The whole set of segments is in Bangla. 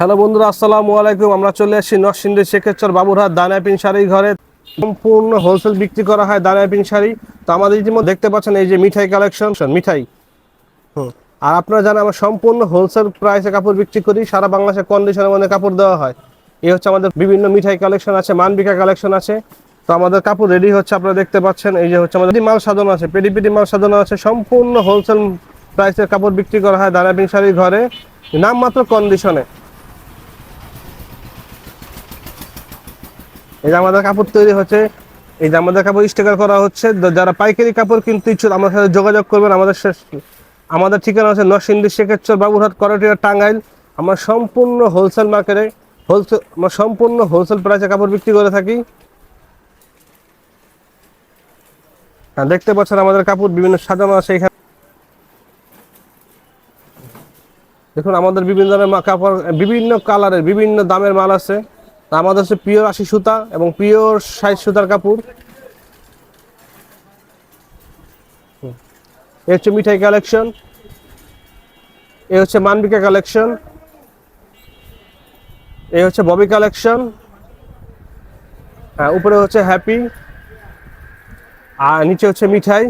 হ্যালো বন্ধুরা আসসালামু আলাইকুম। আমরা চলে আসছি নরসিংদী শেখেরচর বাবুরহাট দানাপিং শাড়ি ঘরে। সম্পূর্ণ হোলসেল বিক্রি করা হয় দানাপিং শাড়ি। তো আমাদের ইতিমধ্যে দেখতে পাচ্ছেন এই যে মিঠাই কালেকশন মিঠাই। হুম। আর আপনারা জানেন আমরা সম্পূর্ণ হোলসেল প্রাইসে কাপড় বিক্রি করি সারা বাংলাদেশে কন্ডিশনের মধ্যে কাপড় দেওয়া হয়। এই হচ্ছে আমাদের বিভিন্ন মিঠাই কালেকশন আছে মানবিকা কালেকশন আছে। তো আমাদের কাপড় রেডি হচ্ছে আপনারা দেখতে পাচ্ছেন। এই যে হচ্ছে আমাদের মাল সাজানো আছে পেডি পেডি মাল সাজানো আছে। সম্পূর্ণ হোলসেল প্রাইসের কাপড় বিক্রি করা হয় দানাপিং শাড়ির ঘরে। নামমাত্র কন্ডিশনে এই যে আমাদের কাপড় তৈরি হচ্ছে, এই যে আমাদের কাপড় স্টিকার করা হচ্ছে যারা পাইকারি কাপড় কিনতে ইচ্ছুক, আমাদের সাথে যোগাযোগ করবেন। আমাদের সে- আমাদের ঠিকানা হচ্ছে নরসিংদী শেখেরচর বাবুরহাট, করটিয়া টাঙ্গাইল। আমরা সম্পূর্ণ হোলসেল মার্কেটে হোলসেল আমরা সম্পূর্ণ হোলসেল প্রাইসে কাপড় বিক্রি করে থাকি। হ্যাঁ দেখতে পাচ্ছেন আমাদের কাপড় বিভিন্ন সাজানো আছে এখানে। দেখুন, আমাদের বিভিন্ন ধরনের কাপড়, বিভিন্ন কালারের বিভিন্ন দামের মাল আছে। আমাদের হচ্ছে পিওর আশি সুতা এবং পিওর ষাট সুতার কাপড়। এ হচ্ছে মিঠাই কালেকশন। এ হচ্ছে মানবিকা কালেকশন। এ হচ্ছে ববি কালেকশন। হ্যাঁ উপরে হচ্ছে হ্যাপি। আর নিচে হচ্ছে মিঠাই।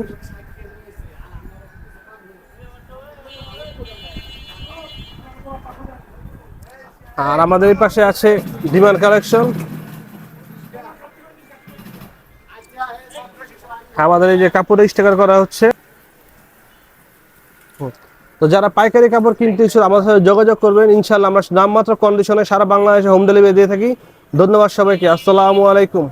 আর আমাদের এই পাশে আছে ডিমান্ড কালেকশন আমাদের এই যে কাপড়ে স্টিকার করা হচ্ছে। তো যারা পাইকারি কাপড় কিনতে ইচ্ছুক, আমাদের সাথে যোগাযোগ করবেন। ইনশাল্লাহ আমরা নামমাত্র কন্ডিশনে সারা বাংলাদেশে হোম ডেলিভারি দিয়ে থাকি। ধন্যবাদ সবাইকে। আসসালামু আলাইকুম।